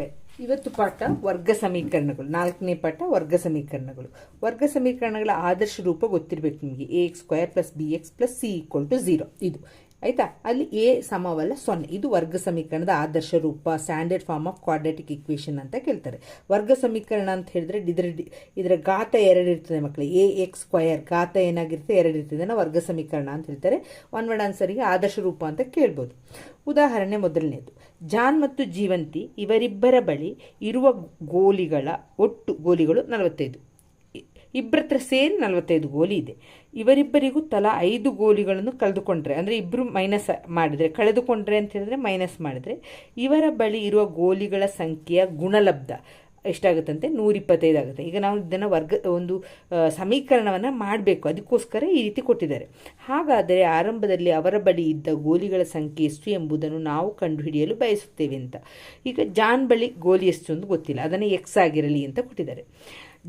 ಮಕ್ಕಳೇ ಇವತ್ತು ಪಾಠ ವರ್ಗ ಸಮೀಕರಣಗಳು, ನಾಲ್ಕನೇ ಪಾಠ ವರ್ಗ ಸಮೀಕರಣಗಳು. ವರ್ಗ ಸಮೀಕರಣಗಳ ಆದರ್ಶ ರೂಪ ಗೊತ್ತಿರಬೇಕು ನಿಮಗೆ A X square plus B X plus C equal to zero ಇದು. ಆಯ್ತಾ? ಅಲ್ಲಿ ಎ ಸಮವಲ್ಲ ಸೊನ್ನೆ. ಇದು ವರ್ಗ ಸಮೀಕರಣದ ಆದರ್ಶ ರೂಪ standard form of quadratic equation ಅಂತ ಕೇಳ್ತಾರೆ. ವರ್ಗ ಸಮೀಕರಣ ಅಂತ ಹೇಳಿದ್ರೆ ಇದರ ಇದರ ಘಾತ ಎರಡು ಇರ್ತದೆ ಮಕ್ಕಳು ಎ ಎಕ್ಸ್ ಸ್ಕ್ವಯರ್ ಘಾತ ಏನಾಗಿರುತ್ತೆ ಎರಡು ಇರ್ತದೆ ವರ್ಗ ಸಮೀಕರಣ ಅಂತ ಹೇಳ್ತಾರೆ. ಒನ್ ವರ್ಡ್ ಆನ್ಸರಿಗೆ ಆದರ್ಶ ರೂಪ ಅಂತ ಕೇಳ್ಬೋದು. ಉದಾಹರಣೆ ಮೊದಲನೇದು. ಜಾನ್ ಮತ್ತು ಜೀವಂತಿ ಇವರಿಬ್ಬರ ಬಳಿ ಇರುವ ಗೋಲಿಗಳ ಒಟ್ಟು ಗೋಲಿಗಳು ನಲವತ್ತೈದು. ಇಬ್ಬರ ಹತ್ರ ಸೇರಿ ನಲವತ್ತೈದು ಗೋಲಿ ಇದೆ. ಇವರಿಬ್ಬರಿಗೂ ತಲಾ ಐದು ಗೋಲಿಗಳನ್ನು ಕಳೆದುಕೊಂಡ್ರೆ, ಅಂದರೆ ಇಬ್ಬರು ಮೈನಸ್ ಮಾಡಿದರೆ, ಕಳೆದುಕೊಂಡ್ರೆ ಅಂತ ಹೇಳಿದ್ರೆ ಮೈನಸ್ ಮಾಡಿದರೆ, ಇವರ ಬಳಿ ಇರುವ ಗೋಲಿಗಳ ಸಂಖ್ಯೆಯ ಗುಣಲಬ್ಧ ಎಷ್ಟಾಗುತ್ತಂತೆ? ನೂರಿಪ್ಪತ್ತೈದು ಆಗುತ್ತೆ. ಈಗ ನಾವು ಇದನ್ನು ವರ್ಗ, ಒಂದು ಸಮೀಕರಣವನ್ನು ಮಾಡಬೇಕು. ಅದಕ್ಕೋಸ್ಕರ ಈ ರೀತಿ ಕೊಟ್ಟಿದ್ದಾರೆ. ಹಾಗಾದರೆ ಆರಂಭದಲ್ಲಿ ಅವರ ಬಳಿ ಇದ್ದ ಗೋಲಿಗಳ ಸಂಖ್ಯೆ ಎಷ್ಟು ಎಂಬುದನ್ನು ನಾವು ಕಂಡುಹಿಡಿಯಲು ಬಯಸುತ್ತೇವೆ ಅಂತ. ಈಗ ಜಾನ್ ಬಳಿ ಗೋಲಿ ಎಷ್ಟು ಅಂತ ಗೊತ್ತಿಲ್ಲ. ಅದನ್ನು ಎಕ್ಸ್ ಆಗಿರಲಿ ಅಂತ ಕೊಟ್ಟಿದ್ದಾರೆ.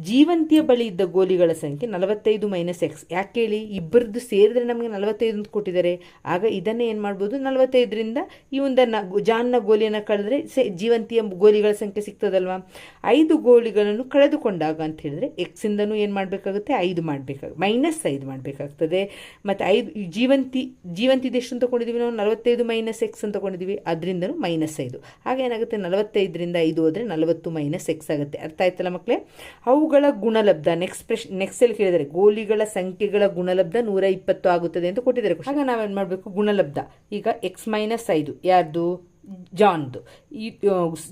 ಜೀವಂತಿಯ ಬಳಿ ಇದ್ದ ಗೋಲಿಗಳ ಸಂಖ್ಯೆ ನಲವತ್ತೈದು ಮೈನಸ್ ಎಕ್ಸ್ ಯಾಕೆ ಹೇಳಿ ಇಬ್ಬರದ್ದು ಸೇರಿದ್ರೆ ನಮಗೆ ನಲವತ್ತೈದು ಅಂತ ಕೊಟ್ಟಿದ್ದಾರೆ. ಆಗ ಇದನ್ನೇ ಏನು ಮಾಡ್ಬೋದು? ನಲವತ್ತೈದರಿಂದ ಈ ಒಂದನ್ನು ಜಾನ್ನ ಗೋಲಿಯನ್ನು ಕಳೆದ್ರೆ ಸೇ ಜೀವಂತಿಯ ಗೋಲಿಗಳ ಸಂಖ್ಯೆ ಸಿಗ್ತದಲ್ವಾ? ಐದು ಗೋಲಿಗಳನ್ನು ಕಳೆದುಕೊಂಡಾಗ ಅಂತ ಹೇಳಿದ್ರೆ ಎಕ್ಸಿಂದನೂ ಏನು ಮಾಡಬೇಕಾಗುತ್ತೆ? ಐದು ಮಾಡಬೇಕಾಗ ಮೈನಸ್ ಐದು ಮಾಡಬೇಕಾಗ್ತದೆ. ಮತ್ತು ಐದು ಜೀವಂತಿ ಜೀವಂತಿದ ಎಷ್ಟು ಅಂತ ತಗೊಂಡಿದ್ದೀವಿ ನಾವು? ನಲವತ್ತೈದು ಮೈನಸ್ ಎಕ್ಸ್ ಅಂತ ತಗೊಂಡಿದ್ದೀವಿ ಅದರಿಂದನೂ ಮೈನಸ್ ಐದು. ಆಗ ಏನಾಗುತ್ತೆ? ನಲವತ್ತೈದರಿಂದ ಐದು ಹೋದರೆ ನಲವತ್ತು ಮೈನಸ್ ಎಕ್ಸ್ ಆಗುತ್ತೆ. ಅರ್ಥ ಆಯ್ತಲ್ಲ ಮಕ್ಕಳೇ ಅವುಗಳ ಗುಣಲಬ್ಧ ನೆಕ್ಸ್ಟ್ ಪ್ರೆಶ್ ನೆಕ್ಸ್ಟ್ ಅಲ್ಲಿ ಕೇಳಿದರೆ ಗೋಲಿಗಳ ಸಂಖ್ಯೆಗಳ ಗುಣಲಬ್ಧ ನೂರ ಇಪ್ಪತ್ತು ಆಗುತ್ತದೆ ಅಂತ ಕೊಟ್ಟಿದ್ದಾರೆ ಆಗ ನಾವೇನು ಮಾಡಬೇಕು? ಗುಣಲಬ್ಧ. ಈಗ ಎಕ್ಸ್ ಮೈನಸ್ ಐದು. ಯಾರ್ದು? ಜಾನ್ದು. ಈ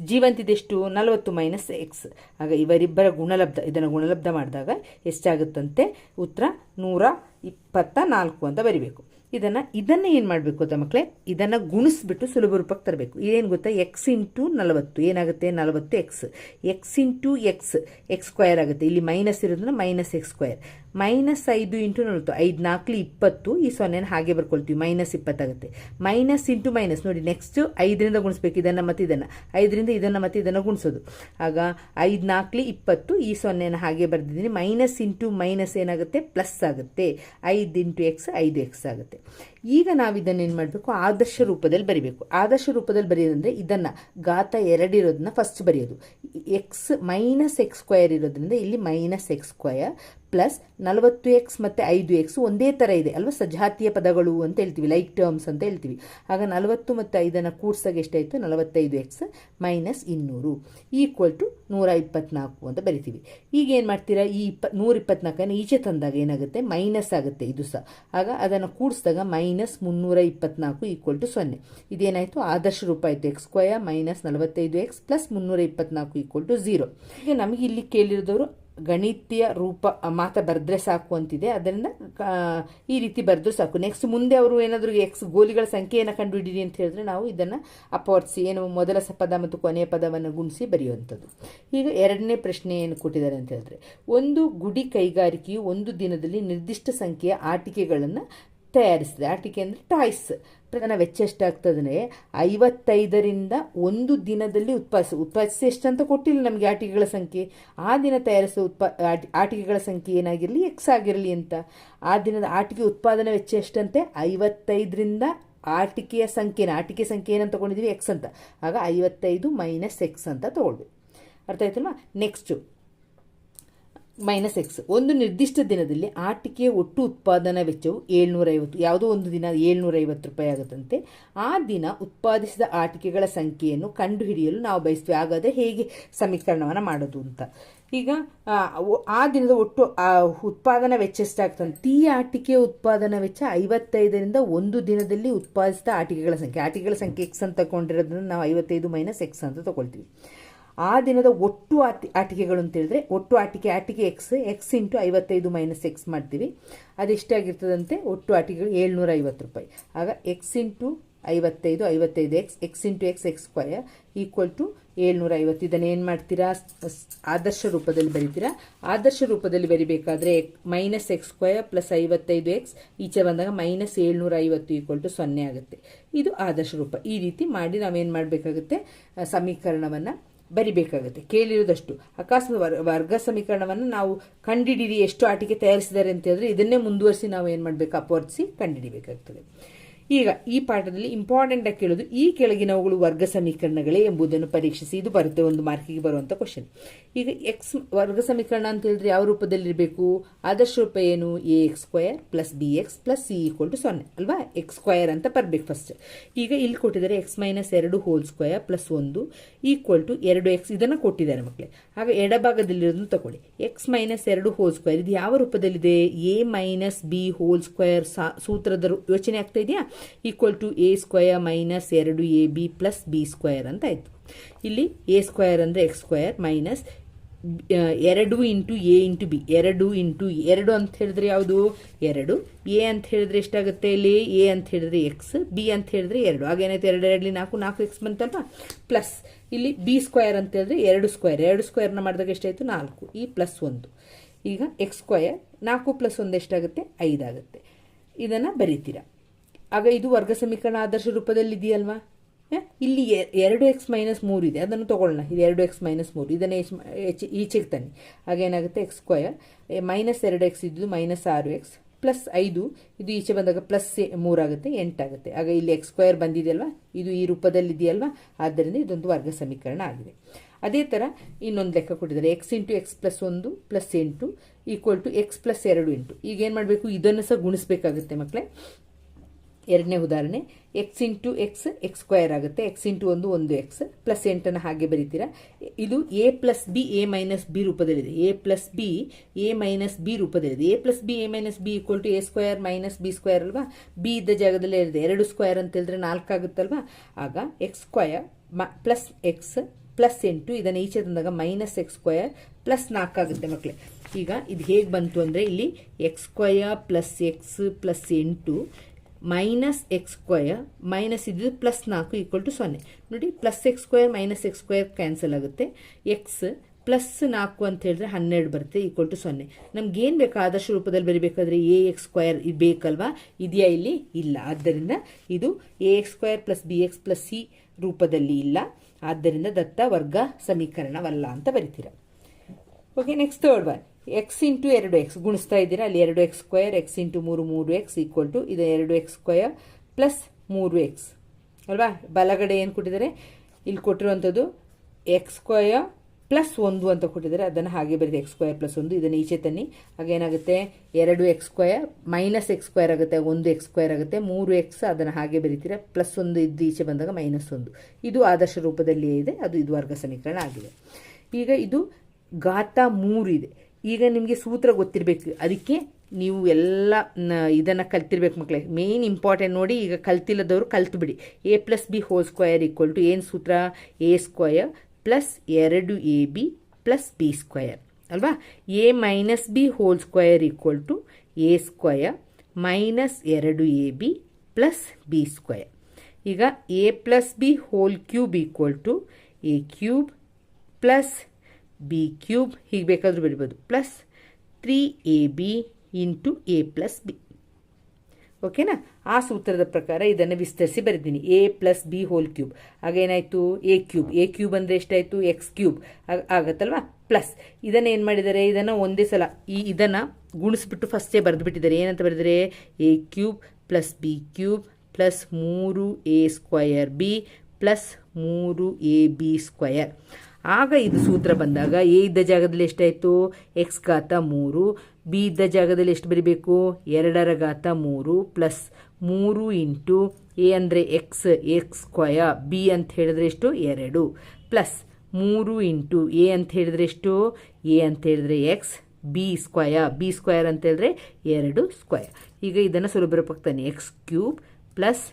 ಜೀವಂತಿದೆಷ್ಟು ನಲವತ್ತು ಮೈನಸ್ ಎಕ್ಸ್ ಆಗ ಇವರಿಬ್ಬರ ಗುಣಲಬ್ಧ, ಇದನ್ನು ಗುಣಲಬ್ಧ ಮಾಡಿದಾಗ ಎಷ್ಟಾಗುತ್ತಂತೆ? ಉತ್ತರ ನೂರ ಇಪ್ಪತ್ತ ನಾಲ್ಕು ಅಂತ ಬರಿಬೇಕು. ಇದನ್ನು ಇದನ್ನು ಏನು ಮಾಡಬೇಕು ಗೊತ್ತಾ ಮಕ್ಕಳೇ ಇದನ್ನು ಗುಣಿಸ್ಬಿಟ್ಟು ಸುಲಭ ರೂಪಕ್ಕೆ ತರಬೇಕು. ಏನು ಗೊತ್ತಾ? ಎಕ್ಸ್ ಇಂಟು ನಲವತ್ತು. ಏನಾಗುತ್ತೆ? ನಲವತ್ತು X X into X X square ಆಗುತ್ತೆ. ಇಲ್ಲಿ ಮೈನಸ್ ಇರೋದ್ರಿಂದ ಮೈನಸ್ ಎಕ್ಸ್ ಸ್ಕ್ವಯರ್ ಮೈನಸ್ ಐದು ಇಂಟು ನಲವತ್ತು ಐದು ನಾಲ್ಕು ಇಪ್ಪತ್ತು, ಈ ಸೊನ್ನೆನ ಹಾಗೆ ಬರ್ಕೊಳ್ತೀವಿ. ಮೈನಸ್ ಇಪ್ಪತ್ತಾಗುತ್ತೆ ಮೈನಸ್ ಇಂಟು ಮೈನಸ್, ನೋಡಿ ನೆಕ್ಸ್ಟ್ ಐದರಿಂದ ಗುಣಿಸ್ಬೇಕು. ಇದನ್ನು ಮತ್ತು ಇದನ್ನು. ಐದರಿಂದ ಇದನ್ನು ಮತ್ತು ಇದನ್ನು ಗುಣಿಸೋದು. ಆಗ ಐದು ನಾಲ್ಕು ಇಪ್ಪತ್ತು, ಈ ಸೊನ್ನೆನ ಹಾಗೆ ಬರೆದಿದ್ದೀನಿ. ಮೈನಸ್ ಇಂಟು ಮೈನಸ್ ಏನಾಗುತ್ತೆ? ಪ್ಲಸ್ ಆಗುತ್ತೆ. ಐದು ಇಂಟು ಎಕ್ಸ್, ಐದು ಎಕ್ಸ್ ಆಗುತ್ತೆ. ಈಗ ನಾವು ಏನು ಮಾಡಬೇಕು? ಆದರ್ಶ ರೂಪದಲ್ಲಿ ಬರಿಬೇಕು. ಆದರ್ಶ ರೂಪದಲ್ಲಿ ಬರೆಯೋದಂದರೆ ಇದನ್ನು, ಘಾತ ಎರಡಿರೋದನ್ನ ಫಸ್ಟ್ ಬರೆಯೋದು. ಎಕ್ಸ್ ಮೈನಸ್ ಎಕ್ಸ್ ಸ್ಕ್ವಯರ್ ಇರೋದ್ರಿಂದ ಇಲ್ಲಿ ಮೈನಸ್ ಎಕ್ಸ್ ಸ್ಕ್ವಯರ್ ಪ್ಲಸ್ ನಲವತ್ತು ಎಕ್ಸ್ ಮತ್ತು ಐದು ಎಕ್ಸ್ ಒಂದೇ ಥರ ಇದೆ. ಅಲ್ವಾ? ಸಜಾತಿಯ ಪದಗಳು ಅಂತ ಹೇಳ್ತೀವಿ ಲೈಕ್ ಟರ್ಮ್ಸ್ ಅಂತ ಹೇಳ್ತೀವಿ. ಆಗ ನಲವತ್ತು ಮತ್ತು ಐದನ್ನು ಕೂಡ್ಸಾಗ ಎಷ್ಟಾಯಿತು? ನಲವತ್ತೈದು ಎಕ್ಸ್ ಮೈನಸ್ ಇನ್ನೂರು ಈಕ್ವಲ್ ಟು ನೂರ ಇಪ್ಪತ್ನಾಲ್ಕು ಅಂತ ಬರಿತೀವಿ. ಈಗ ಏನು ಮಾಡ್ತೀರಾ? ಈ ಇಪ್ಪ ನೂರ ಇಪ್ಪತ್ನಾಲ್ಕನ್ನು ಈಚೆ ತಂದಾಗ ಏನಾಗುತ್ತೆ? ಮೈನಸ್ ಆಗುತ್ತೆ ಇದು ಸಹ. ಆಗ ಅದನ್ನು ಕೂಡಿಸಿದಾಗ ಮೈನಸ್ ಮುನ್ನೂರ ಇಪ್ಪತ್ನಾಲ್ಕು ಈಕ್ವಲ್ ಟು ಸೊನ್ನೆ. ಇದೇನಾಯಿತು? ಆದರ್ಶ ರೂಪ ಆಯಿತು. ಎಕ್ಸ್ ಸ್ಕ್ವಯರ್ ಮೈನಸ್ ನಲವತ್ತೈದು ಎಕ್ಸ್ ಪ್ಲಸ್ ಮುನ್ನೂರ ಇಪ್ಪತ್ನಾಲ್ಕು ಈಕ್ವಲ್ ಟು ಝೀರೋ ಈಗ ನಮಗೆ ಇಲ್ಲಿ ಕೇಳಿರೋದವರು ಗಣಿತೀಯ ರೂಪ ಮಾತ್ರ ಬರೆದ್ರೆ ಸಾಕು ಅಂತಿದೆ. ಅದರಿಂದ ಈ ರೀತಿ ಬರೆದು ಸಾಕು. ನೆಕ್ಸ್ಟ್ ಮುಂದೆ ಅವರು ಏನಾದರೂ ಎಕ್ಸ್ ಗೋಲಿಗಳ ಸಂಖ್ಯೆಯನ್ನು ಕಂಡುಹಿಡಿರಿ ಅಂತ ಹೇಳಿದ್ರೆ ನಾವು ಇದನ್ನು ಅಪವರ್ಸಿ ಏನು ಮೊದಲ ಪದ ಮತ್ತು ಕೊನೆಯ ಪದವನ್ನು ಗುಣಿಸಿ ಬರೆಯುವಂಥದ್ದು. ಈಗ ಎರಡನೇ ಪ್ರಶ್ನೆ ಏನು ಕೊಟ್ಟಿದ್ದಾರೆ ಅಂತ ಹೇಳಿದ್ರೆ, ಒಂದು ಗುಡಿ ಕೈಗಾರಿಕೆಯು ಒಂದು ದಿನದಲ್ಲಿ ನಿರ್ದಿಷ್ಟ ಸಂಖ್ಯೆಯ ಆಟಿಕೆಗಳನ್ನು ತಯಾರಿಸಿದೆ. ಆಟಿಕೆ ಅಂದರೆ ಟಾಯ್ಸ್. ಪ್ರಧಾನ ವೆಚ್ಚ ಎಷ್ಟಾಗ್ತದೆ ಐವತ್ತೈದರಿಂದ ಒಂದು ದಿನದಲ್ಲಿ ಉತ್ಪಾದಿಸಿ ಉತ್ಪಾದಿಸಿ ಎಷ್ಟಂತ ಕೊಟ್ಟಿಲ್ಲ ನಮಗೆ ಆಟಿಕೆಗಳ ಸಂಖ್ಯೆ. ಆ ದಿನ ತಯಾರಿಸುವ ಉತ್ಪಾ ಆಟಿಕೆಗಳ ಸಂಖ್ಯೆ ಏನಾಗಿರಲಿ ಎಕ್ಸ್ ಆಗಿರಲಿ ಅಂತ. ಆ ದಿನದ ಆಟಿಕೆ ಉತ್ಪಾದನಾ ವೆಚ್ಚ ಎಷ್ಟಂತೆ? ಐವತ್ತೈದರಿಂದ ಆಟಿಕೆಯ ಸಂಖ್ಯೆನ. ಆಟಿಕೆ ಸಂಖ್ಯೆ ಏನಂತ ತಗೊಂಡಿದ್ದೀವಿ? ಎಕ್ಸ್ ಅಂತ. ಆಗ ಐವತ್ತೈದು ಮೈನಸ್ ಎಕ್ಸ್ ಅಂತ ತೊಗೊಳ್ಬೇಕು ಅರ್ಥ ಆಯ್ತಲ್ವಾ? ನೆಕ್ಸ್ಟು ಮೈನಸ್ ಎಕ್ಸ್ ಒಂದು ನಿರ್ದಿಷ್ಟ ದಿನದಲ್ಲಿ ಆಟಿಕೆಯ ಒಟ್ಟು ಉತ್ಪಾದನಾ ವೆಚ್ಚವು ಏಳ್ನೂರೈವತ್ತು. ಯಾವುದೋ ಒಂದು ದಿನ ಏಳ್ನೂರೈವತ್ತು ರೂಪಾಯಿ ಆಗುತ್ತಂತೆ. ಆ ದಿನ ಉತ್ಪಾದಿಸಿದ ಆಟಿಕೆಗಳ ಸಂಖ್ಯೆಯನ್ನು ಕಂಡುಹಿಡಿಯಲು ನಾವು ಬಯಸ್ತೀವಿ ಹಾಗಾದರೆ ಹೇಗೆ ಸಮೀಕರಣವನ್ನು ಮಾಡೋದು ಅಂತ. ಈಗ, ಆ ದಿನದ ಒಟ್ಟು ಉತ್ಪಾದನಾ ವೆಚ್ಚ ಎಷ್ಟಾಗ್ತಂತೆ ಈ ಆಟಿಕೆಯ ಉತ್ಪಾದನಾ ವೆಚ್ಚ ಐವತ್ತೈದರಿಂದ ಒಂದು ದಿನದಲ್ಲಿ ಉತ್ಪಾದಿಸಿದ ಆಟಿಕೆಗಳ ಸಂಖ್ಯೆ. ಆಟಿಕೆಗಳ ಸಂಖ್ಯೆ ಎಕ್ಸ್ ಅಂತ ತಗೊಂಡಿರೋದ್ರಿಂದ ನಾವು ಐವತ್ತೈದು ಮೈನಸ್ ಎಕ್ಸ್ ಅಂತ ತಗೊಳ್ತೀವಿ. ಆ ದಿನದ ಒಟ್ಟು ಆಟಿ, ಆಟಿಕೆಗಳು ಅಂತ ಹೇಳಿದ್ರೆ ಒಟ್ಟು ಆಟಿಕೆ ಆಟಿಕೆ ಎಕ್ಸ್ ಎಕ್ಸ್ ಇಂಟು ಐವತ್ತೈದು ಮೈನಸ್ ಎಕ್ಸ್ ಮಾಡ್ತೀವಿ. ಅದೆಷ್ಟಾಗಿರ್ತದಂತೆ ಒಟ್ಟು ಆಟಿಕೆಗಳು ಏಳ್ನೂರ ಐವತ್ತು ರೂಪಾಯಿ. ಆಗ ಎಕ್ಸ್ ಇಂಟು ಐವತ್ತೈದು ಐವತ್ತೈದು X X into X X square equal to ಏಳ್ನೂರ ಐವತ್ತು ಇದನ್ನು ಏನು ಮಾಡ್ತೀರಾ? ಆದರ್ಶ ರೂಪದಲ್ಲಿ ಬರೀತೀರಾ? ಆದರ್ಶ ರೂಪದಲ್ಲಿ ಬರಿಬೇಕಾದ್ರೆ ಮೈನಸ್ ಎಕ್ಸ್ ಸ್ಕ್ವಯರ್ ಪ್ಲಸ್ ಐವತ್ತೈದು ಎಕ್ಸ್ ಈಚೆ ಬಂದಾಗ ಮೈನಸ್ ಏಳ್ನೂರ ಐವತ್ತು ಈಕ್ವಲ್ ಟು ಸೊನ್ನೆ ಆಗುತ್ತೆ. ಇದು ಆದರ್ಶ ರೂಪ. ಈ ರೀತಿ ಮಾಡಿ ನಾವೇನು ಮಾಡಬೇಕಾಗುತ್ತೆ? ಸಮೀಕರಣವನ್ನು ಬರಿಬೇಕಾಗುತ್ತೆ. ಕೇಳಿರೋದಷ್ಟು ಅಕಸ್ಮಾತ್ ವರ್, ವರ್ಗ ಸಮೀಕರಣವನ್ನು ನಾವು ಕಂಡಿಡಿರಿ, ಎಷ್ಟು ಆಟಿಕೆ ತಯಾರಿಸಿದ್ದಾರೆ ಅಂತ ಹೇಳಿದ್ರೆ ಇದನ್ನೇ ಮುಂದುವರಿಸಿ ನಾವು ಏನು ಮಾಡಬೇಕು? ಅಪವರ್ತಿಸಿ ಕಂಡುಹಿಡಿಬೇಕಾಗ್ತದೆ ಈಗ ಈ ಪಾಠದಲ್ಲಿ ಇಂಪಾರ್ಟೆಂಟ್ ಆಗಿ ಕೇಳೋದು, ಈ ಕೆಳಗಿನವುಗಳು ವರ್ಗ ಸಮೀಕರಣಗಳೇ ಎಂಬುದನ್ನು ಪರೀಕ್ಷಿಸಿ ಇದು ಬರುತ್ತೆ ಒಂದು ಮಾರ್ಕಿಗೆ ಬರುವಂತ ಕ್ವಶನ್ ಈಗ ಎಕ್ಸ್ ವರ್ಗ ಸಮೀಕರಣ ಅಂತ ಹೇಳಿದ್ರೆ ಯಾವ ರೂಪದಲ್ಲಿರಬೇಕು? ಆದರ್ಶ ರೂಪ ಏನು? A X square plus B X plus C equal to ಸೊನ್ನೆ, ಅಲ್ವಾ? ಎಕ್ಸ್ ಸ್ಕ್ವಯರ್ ಅಂತ ಬರಬೇಕು ಫಸ್ಟ್ ಈಗ ಇಲ್ಲಿ ಕೊಟ್ಟಿದ್ದಾರೆ ಎಕ್ಸ್ ಮೈನಸ್ ಎರಡು ಹೋಲ್ ಸ್ಕ್ವಯರ್ ಪ್ಲಸ್ ಒಂದು ಈಕ್ವಲ್ ಟು ಎರಡು ಎಕ್ಸ್ ಇದನ್ನು ಕೊಟ್ಟಿದ್ದಾರೆ ಮಕ್ಕಳೇ. ಆಗ ಎಡಭಾಗದಲ್ಲಿರೋದನ್ನು ತಗೊಳ್ಳಿ. ಎಕ್ಸ್ ಮೈನಸ್ ಎರಡು ಹೋಲ್ ಸ್ಕ್ವಯರ್ ಇದು ಯಾವ ರೂಪದಲ್ಲಿದೆ? A minus B whole square ಸೂತ್ರದ ಯೋಚನೆ ಆಗ್ತಾ ಇದೆಯಾ? Equal to A square minus ಎರಡು A B plus B square ಅಂತ ಆಯಿತು. ಇಲ್ಲಿ ಎ ಸ್ಕ್ವಯರ್ ಅಂದರೆ ಎಕ್ಸ್ ಸ್ಕ್ವಯರ್ ಮೈನಸ್ ಎರಡು ಇಂಟು ಎ ಇಂಟು ಬಿ ಎರಡು ಇಂಟು ಎರಡು ಅಂತ ಹೇಳಿದ್ರೆ ಯಾವುದು? ಎರಡು. ಎ ಅಂತ ಹೇಳಿದ್ರೆ ಎಷ್ಟಾಗುತ್ತೆ ಇಲ್ಲಿ? ಎ ಅಂತ ಹೇಳಿದ್ರೆ ಎಕ್ಸ್ ಬಿ ಅಂತ ಹೇಳಿದ್ರೆ ಎರಡು. ಆಗೇನಾಯ್ತು ಎರಡು ಎರಡಲಿ ನಾಲ್ಕು ನಾಲ್ಕು ಎಕ್ಸ್ ಬಂತಲ್ವಾ? ಪ್ಲಸ್ ಇಲ್ಲಿ ಬಿ ಸ್ಕ್ವಯರ್ ಅಂತ ಹೇಳಿದ್ರೆ ಎರಡು ಸ್ಕ್ವಯರ್ ಎರಡು ಸ್ಕ್ವಯರ್ನ ಮಾಡಿದಾಗ ಎಷ್ಟಾಯಿತು? ನಾಲ್ಕು. ಈ ಪ್ಲಸ್ ಒಂದು. ಈಗ ಎಕ್ಸ್ ಸ್ಕ್ವಯರ್ ನಾಲ್ಕು ಪ್ಲಸ್ ಒಂದು ಎಷ್ಟಾಗುತ್ತೆ? ಐದಾಗುತ್ತೆ ಇದನ್ನು ಬರೀತೀರಾ? ಆಗ ಇದು ವರ್ಗ ಸಮೀಕರಣ ಆದರ್ಶ ರೂಪದಲ್ಲಿ ಇದೆಯಲ್ವಾ ಇಲ್ಲಿ ಎರಡು ಎಕ್ಸ್ ಮೈನಸ್ ಮೂರು ಇದೆ. ಅದನ್ನು ತಗೊಳ್ಳೋಣ. ಇದು ಎರಡು ಎಕ್ಸ್ ಮೈನಸ್ ಮೂರು. ಇದನ್ನು ಎಚ್ ಎಚ್, ಈಚೆಗೆ ತನ್ನಿ. ಆಗೇನಾಗುತ್ತೆ ಎಕ್ಸ್ ಸ್ಕ್ವಯರ್ ಮೈನಸ್ ಎರಡು ಎಕ್ಸ್ ಇದ್ದು ಮೈನಸ್ ಆರು ಎಕ್ಸ್ ಪ್ಲಸ್ ಐದು. ಇದು ಈಚೆ ಬಂದಾಗ ಪ್ಲಸ್ ಮೂರಾಗುತ್ತೆ ಎಂಟಾಗುತ್ತೆ ಆಗ ಇಲ್ಲಿ ಎಕ್ಸ್ ಸ್ಕ್ವಯರ್ ಬಂದಿದೆಯಲ್ವಾ? ಇದು ಈ ರೂಪದಲ್ಲಿ ಇದೆಯಲ್ವಾ ಆದ್ದರಿಂದ ಇದೊಂದು ವರ್ಗ ಸಮೀಕರಣ ಆಗಿದೆ. ಅದೇ ಥರ ಇನ್ನೊಂದು ಲೆಕ್ಕ ಕೊಟ್ಟಿದ್ದಾರೆ. ಎಕ್ಸ್ ಇಂಟು ಎಕ್ಸ್ ಪ್ಲಸ್ ಒಂದು ಪ್ಲಸ್ ಎಂಟು ಈಕ್ವಲ್ ಟು ಎಕ್ಸ್ ಪ್ಲಸ್ ಎರಡು ಇಂಟು ಈಗ ಏನು ಮಾಡಬೇಕು? ಇದನ್ನು ಸಹ ಗುಣಿಸ್ಬೇಕಾಗುತ್ತೆ ಮಕ್ಕಳೇ. ಎರಡನೇ ಉದಾಹರಣೆ X into X X square ಆಗುತ್ತೆ. ಎಕ್ಸ್ ಇಂಟು ಒಂದು ಒಂದು ಎಕ್ಸ್ ಪ್ಲಸ್ ಎಂಟನ್ನು ಹಾಗೆ ಬರೀತೀರಾ. ಇದು A plus B A minus B ರೂಪದಲ್ಲಿದೆ. A plus B A minus B ರೂಪದಲ್ಲಿದೆ. A plus B A minus B equal to A square minus B square ಅಲ್ವಾ? ಬಿ ಇದ್ದ ಜಾಗದಲ್ಲೇ ಇರುತ್ತೆ. ಎರಡು ಸ್ಕ್ವಯರ್ ಅಂತ ಹೇಳಿದ್ರೆ ನಾಲ್ಕು ಆಗುತ್ತಲ್ವಾ? ಆಗ X square plus X plus ಎಂಟು, ಇದನ್ನು ಈಚೆ ತಂದಾಗ ಮೈನಸ್ ಎಕ್ಸ್ ಸ್ಕ್ವಯರ್ ಪ್ಲಸ್ ನಾಲ್ಕು ಆಗುತ್ತೆ ಮಕ್ಕಳೇ ಈಗ ಇದು ಹೇಗೆ ಬಂತು ಅಂದರೆ ಇಲ್ಲಿ X square plus X plus ಎಂಟು ಮೈನಸ್ ಎಕ್ಸ್ ಸ್ಕ್ವಯರ್ ಮೈನಸ್ ಇದ್ದಿದ್ದು ಪ್ಲಸ್ ನಾಲ್ಕು ಈಕ್ವಲ್ ಟು ಸೊನ್ನೆ ನೋಡಿ plus X square minus X square cancel ಆಗುತ್ತೆ ಎಕ್ಸ್ ಪ್ಲಸ್ ನಾಲ್ಕು ಅಂತ ಹೇಳಿದ್ರೆ ಹನ್ನೆರಡು ಬರುತ್ತೆ ಈಕ್ವಲ್ ಟು ಸೊನ್ನೆ. ನಮ್ಗೆ ಏನು ಬೇಕು? ಆದರ್ಶ ರೂಪದಲ್ಲಿ ಬರೀಬೇಕಾದ್ರೆ ಎ ಎಕ್ಸ್ ಸ್ಕ್ವಯರ್ ಇದು ಬೇಕಲ್ವಾ? ಇದೆಯಾ ಇಲ್ಲಿ? ಇಲ್ಲ. ಆದ್ದರಿಂದ ಇದು A X square plus B X plus C ರೂಪದಲ್ಲಿ ಇಲ್ಲ. ಆದ್ದರಿಂದ ದತ್ತ ವರ್ಗ ಸಮೀಕರಣವಲ್ಲ ಅಂತ ಬರಿತೀರ. Okay next third one X into ಎರಡು ಎಕ್ಸ್ ಗುಣಿಸ್ತಾ ಇದ್ದೀರಾ? ಅಲ್ಲಿ ಎರಡು ಎಕ್ಸ್ ಸ್ಕ್ವಯರ್ ಎಕ್ಸ್ ಇಂಟು ಮೂರು ಮೂರು ಎಕ್ಸ್ ಈಕ್ವಲ್ ಟು ಇದು ಎರಡು ಎಕ್ಸ್ ಸ್ಕ್ವಯರ್ ಪ್ಲಸ್ ಮೂರು ಎಕ್ಸ್ ಅಲ್ವಾ? ಬಲಗಡೆ ಏನು ಕೊಟ್ಟಿದ್ದಾರೆ? ಇಲ್ಲಿ ಕೊಟ್ಟಿರುವಂಥದ್ದು ಎಕ್ಸ್ ಸ್ಕ್ವಯರ್ ಪ್ಲಸ್ ಒಂದು ಅಂತ ಕೊಟ್ಟಿದ್ದಾರೆ. ಅದನ್ನು ಹಾಗೆ ಬರೀತೀವಿ ಎಕ್ಸ್ ಸ್ಕ್ವಯರ್ ಪ್ಲಸ್ ಒಂದು. ಇದನ್ನು ಈಚೆ ತನ್ನಿ. ಹಾಗೇನಾಗುತ್ತೆ? ಎರಡು x square minus x square ಆಗುತ್ತೆ, ಒಂದು ಎಕ್ಸ್ ಸ್ಕ್ವಯರ್ ಆಗುತ್ತೆ, ಮೂರು ಎಕ್ಸ್ ಅದನ್ನು ಹಾಗೆ ಬರೀತೀರಾ? ಪ್ಲಸ್ ಒಂದು ಇದ್ದು ಈಚೆ ಬಂದಾಗ ಮೈನಸ್ ಒಂದು. ಇದು ಆದರ್ಶ ರೂಪದಲ್ಲಿಯೇ ಇದೆ. ಅದು ಇದು ವರ್ಗ ಸಮೀಕರಣ ಆಗಿದೆ. ಈಗ ಇದು ಘಾತ ಮೂರು ಇದೆ. ಈಗ ನಿಮಗೆ ಸೂತ್ರ ಗೊತ್ತಿರಬೇಕು. ಅದಕ್ಕೆ ನೀವು ಎಲ್ಲ ಇದನ್ನು ಕಲ್ತಿರ್ಬೇಕು ಮಕ್ಕಳೇ ಮೇನ್ ಇಂಪಾರ್ಟೆಂಟ್ ನೋಡಿ ಈಗ ಕಲ್ತಿಲ್ಲದವರು ಕಲ್ತು ಬಿಡಿ a plus b whole square equal to ಏನು ಸೂತ್ರ? ಎ ಸ್ಕ್ವಯರ್ ಪ್ಲಸ್ ಎರಡು a b plus b square ಅಲ್ವಾ? A minus b whole square equal to a square minus ಎರಡು a b plus b square ಈಗ a plus b whole cube equal to a cube plus b cube ಹೀಗೆ ಬೇಕಾದರೂ ಬರಿಬೋದು plus three a b into a plus b ಓಕೆನಾ ಆ ಸೂತ್ರದ ಪ್ರಕಾರ ಇದನ್ನು ವಿಸ್ತರಿಸಿ ಬರೆದಿನಿ a plus b whole cube ಆಗೇನಾಯಿತು a cube a cube ಅಂದರೆ ಎಷ್ಟಾಯಿತು? X cube ಆಗತ್ತಲ್ವಾ? ಪ್ಲಸ್ ಇದನ್ನು ಏನು ಮಾಡಿದ್ದಾರೆ ಇದನ್ನು ಒಂದೇ ಸಲ ಈ ಇದನ್ನು ಗುಣಿಸ್ಬಿಟ್ಟು ಫಸ್ಟೇ ಬರೆದುಬಿಟ್ಟಿದ್ದಾರೆ ಏನಂತ ಬರೆದರೆ? A cube plus b cube plus ಮೂರು ಎ ಸ್ಕ್ವಯರ್ ಬಿ ಪ್ಲಸ್ ಮೂರು ಎ ಬಿ ಸ್ಕ್ವಯರ್ ಆಗ ಇದು ಸೂತ್ರ ಬಂದಾಗ ಎ ಇದ್ದ ಜಾಗದಲ್ಲಿ ಎಷ್ಟಾಯಿತು? ಎಕ್ಸ್ ಘಾತ ಮೂರು, ಬಿ ಇದ್ದ ಜಾಗದಲ್ಲಿ ಎಷ್ಟು ಬರಿಬೇಕು? ಎರಡರ ಘಾತ ಮೂರು ಪ್ಲಸ್ ಮೂರು ಇಂಟು ಎ ಅಂದರೆ ಎಕ್ಸ್ ಎಕ್ಸ್ ಸ್ಕ್ವಯ ಬಿ ಅಂತ ಹೇಳಿದ್ರೆ ಎಷ್ಟು? ಎರಡು. ಪ್ಲಸ್ ಮೂರು ಇಂಟು ಎ ಅಂತ ಹೇಳಿದ್ರೆ ಎಷ್ಟು? ಎ ಅಂತ ಹೇಳಿದ್ರೆ x b square b square ಅಂತ ಹೇಳಿದ್ರೆ ಎರಡು ಸ್ಕ್ವಯರ್ ಈಗ ಇದನ್ನು ಸ್ವಲ್ಪ ರೂಪಕ್ತಾನೆ ಎಕ್ಸ್ ಕ್ಯೂಬ್ ಪ್ಲಸ್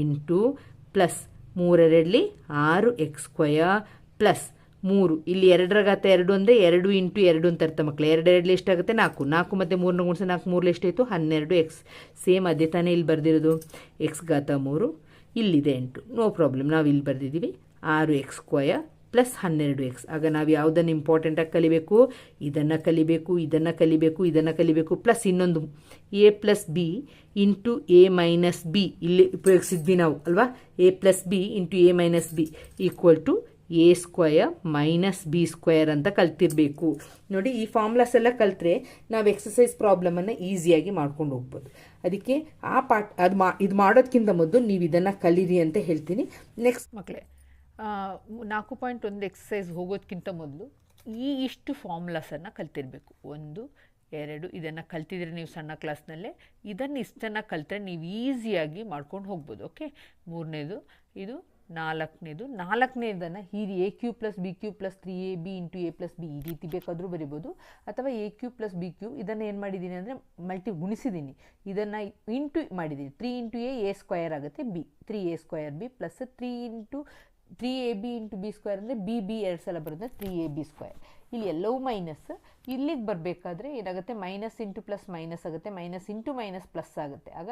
ಎಂಟು ಪ್ಲಸ್ ಮೂರರಲ್ಲಿ ಆರು ಎಕ್ಸ್ ಸ್ಕ್ವಯ ಪ್ಲಸ್ ಮೂರು. ಇಲ್ಲಿ ಎರಡರ ಘಾತ ಎರಡು ಅಂದರೆ ಎರಡು ಇಂಟು ಎರಡು ಅಂತ ಅರ್ಥ ಮಕ್ಕಳು ಎರಡೆರಡಲಿ ಎಷ್ಟಾಗುತ್ತೆ? ನಾಲ್ಕು. ನಾಲ್ಕು ಮತ್ತು ಮೂರನ್ನ ಗುಣಿಸಿ ನಾಲ್ಕು ಮೂರಲ್ಲಿ ಎಷ್ಟಾಯಿತು? ಹನ್ನೆರಡು ಎಕ್ಸ್ ಸೇಮ್ ಅದೇ ತಾನೇ ಇಲ್ಲಿ ಬರೆದಿರೋದು. ಎಕ್ಸ್ ಗಾತ ಮೂರು. ಇಲ್ಲಿದೆ ಎಂಟು. ನೋ ಪ್ರಾಬ್ಲಮ್ ನಾವು ಇಲ್ಲಿ ಬರೆದಿದ್ದೀವಿ. ಆರು ಎಕ್ಸ್ ಸ್ಕ್ವಯರ್ ಪ್ಲಸ್ ಹನ್ನೆರಡು ಎಕ್ಸ್ ಆಗ ನಾವು ಯಾವುದನ್ನು ಇಂಪಾರ್ಟೆಂಟಾಗಿ ಕಲಿಬೇಕು? ಇದನ್ನು ಕಲಿಬೇಕು ಇದನ್ನು ಕಲಿಬೇಕು ಇದನ್ನು ಕಲಿಬೇಕು ಪ್ಲಸ್ ಇನ್ನೊಂದು a plus b into a minus b ಇಲ್ಲಿ ಉಪಯೋಗಿಸಿದ್ವಿ ನಾವು, ಅಲ್ವಾ? A plus b into a minus b equal to a square minus b square ಅಂತ ಕಲ್ತಿರ್ಬೇಕು. ನೋಡಿ ಈ ಫಾರ್ಮುಲಾಸ್ ಎಲ್ಲ ಕಲ್ತ್ರೆ ನಾವು ಎಕ್ಸಸೈಸ್ ಪ್ರಾಬ್ಲಮನ್ನು ಈಸಿಯಾಗಿ ಮಾಡ್ಕೊಂಡು ಹೋಗ್ಬೋದು. ಅದಕ್ಕೆ ಆ ಪಾಠ ಅದು ಮಾ, ಇದು ಮಾಡೋದಕ್ಕಿಂತ ಮೊದಲು ನೀವು ಇದನ್ನು ಕಲೀರಿ ಅಂತ ಹೇಳ್ತೀನಿ. ನೆಕ್ಸ್ಟ್ ಮಕ್ಕಳೇ ನಾಲ್ಕು ಪಾಯಿಂಟ್ ಒಂದು ಎಕ್ಸಸೈಸ್ ಹೋಗೋದಕ್ಕಿಂತ ಮೊದಲು ಈ ಇಷ್ಟು ಫಾರ್ಮುಲಾಸನ್ನು ಕಲ್ತಿರಬೇಕು. ಒಂದು, ಎರಡು, ಇದನ್ನು ಕಲ್ತಿದ್ರೆ ನೀವು ಸಣ್ಣ ಕ್ಲಾಸ್ನಲ್ಲೇ ಇದನ್ನು ಇಷ್ಟನ್ನು ಕಲ್ತ್ರೆ ನೀವು ಈಸಿಯಾಗಿ ಮಾಡ್ಕೊಂಡು ಹೋಗ್ಬೋದು ಓಕೆ ಮೂರನೇದು, ಇದು ನಾಲ್ಕನೇದು. ನಾಲ್ಕನೇದನ್ನು ಹೀರಿ a cube plus b cube plus three a b into a plus b ಈ ರೀತಿ ಬೇಕಾದರೂ ಬರಿಬೋದು. ಅಥವಾ a cube plus b cube ಇದನ್ನು ಏನು ಮಾಡಿದ್ದೀನಿ ಅಂದರೆ ಮಲ್ಟಿ ಗುಣಿಸಿದ್ದೀನಿ ಇದನ್ನು ಇಂಟು ಮಾಡಿದ್ದೀನಿ three into a a square ಆಗುತ್ತೆ b three a square b plus three into three a b into b square ಅಂದರೆ ಬಿ ಬಿ ಎರಡು ಸಲ ಬರುತ್ತೆ. ತ್ರೀ ಎ ಬಿ ಸ್ಕ್ವೇರ್ ಇಲ್ಲಿ ಎಲ್ಲವೂ ಮೈನಸ್ ಇಲ್ಲಿಗೆ ಬರಬೇಕಾದ್ರೆ ಏನಾಗುತ್ತೆ? ಮೈನಸ್ ಇಂಟು ಪ್ಲಸ್ ಮೈನಸ್ ಆಗುತ್ತೆ. ಮೈನಸ್ ಇಂಟು ಮೈನಸ್ ಪ್ಲಸ್ ಆಗುತ್ತೆ. ಆಗ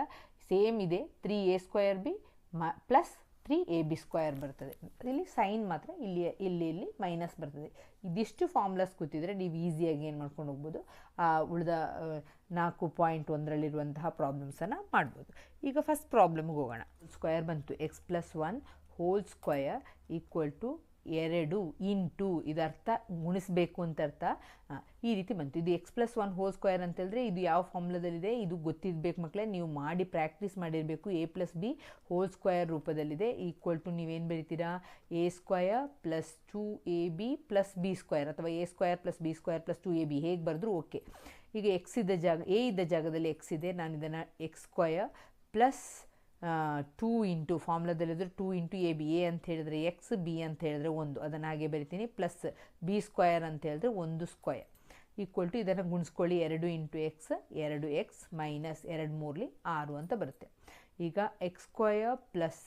ಸೇಮ್ ಇದೆ. ತ್ರೀ ಎ ಸ್ಕ್ವಯರ್ ಬಿ ಮ plus three a b square ಬರ್ತದೆ. ಇಲ್ಲಿ ಸೈನ್ ಮಾತ್ರ ಇಲ್ಲಿ ಇಲ್ಲಿ ಇಲ್ಲಿ ಮೈನಸ್ ಬರ್ತದೆ. ಇದಿಷ್ಟು ಫಾರ್ಮುಲಾಸ್ ಕೂತಿದ್ರೆ ನೀವು ಈಸಿಯಾಗಿ ಏನು ಮಾಡ್ಕೊಂಡು ಹೋಗ್ಬೋದು? ಆ, ಉಳಿದ ನಾಲ್ಕು ಪಾಯಿಂಟ್ ಒಂದರಲ್ಲಿರುವಂತಹ ಪ್ರಾಬ್ಲಮ್ಸನ್ನು ಮಾಡ್ಬೋದು. ಈಗ ಫಸ್ಟ್ ಪ್ರಾಬ್ಲಮ್ಗೆ ಹೋಗೋಣ. ಸ್ಕ್ವಯರ್ ಬಂತು. X plus one whole square equal to ಎರಡು ಇಂಟು ಇದರ್ಥ ಗುಣಿಸಬೇಕು ಅಂತ ಅರ್ಥ ಈ ರೀತಿ ಬಂತು. ಇದು x plus one whole square ಅಂತ ಹೇಳಿದ್ರೆ ಇದು ಯಾವ ಫಾರ್ಮುಲಾದಲ್ಲಿದೆ ಇದು ಗೊತ್ತಿರಬೇಕು ಮಕ್ಕಳೇ ನೀವು ಮಾಡಿ ಪ್ರಾಕ್ಟೀಸ್ ಮಾಡಿರಬೇಕು. A plus b whole square ರೂಪದಲ್ಲಿದೆ. ಈಕ್ವಲ್ ಟು ನೀವೇನು ಬರೀತೀರಾ? A square plus two a b plus b square ಅಥವಾ a square plus b square plus two a b ಹೇಗೆ ಬರೆದ್ರು ಓಕೆ ಈಗ ಎಕ್ಸ್ ಇದ್ದ ಜಾಗ ಎ ಇದ್ದ ಜಾಗದಲ್ಲಿ ಎಕ್ಸ್ ಇದೆ. ನಾನು ಇದನ್ನು x square plus two into ಫಾರ್ಮುಲಾದಲ್ಲಿದ್ರೆ two into a b a ಅಂತ ಹೇಳಿದ್ರೆ ಎಕ್ಸ್ ಬಿ ಅಂತ ಹೇಳಿದ್ರೆ ಒಂದು. ಅದನ್ನು ಹಾಗೆ ಬರಿತೀನಿ. ಪ್ಲಸ್ ಬಿ ಸ್ಕ್ವಯರ್ ಅಂತ ಹೇಳಿದ್ರೆ ಒಂದು ಸ್ಕ್ವಯರ್ ಈಕ್ವಲ್ ಟು ಇದನ್ನು ಗುಣಿಸ್ಕೊಳ್ಳಿ. ಎರಡು ಇಂಟು ಎಕ್ಸ್ ಎರಡು ಎಕ್ಸ್ ಮೈನಸ್ ಎರಡು ಮೂರಲಿ ಆರು ಅಂತ ಬರುತ್ತೆ. ಈಗ ಎಕ್ಸ್ ಸ್ಕ್ವಯರ್ ಪ್ಲಸ್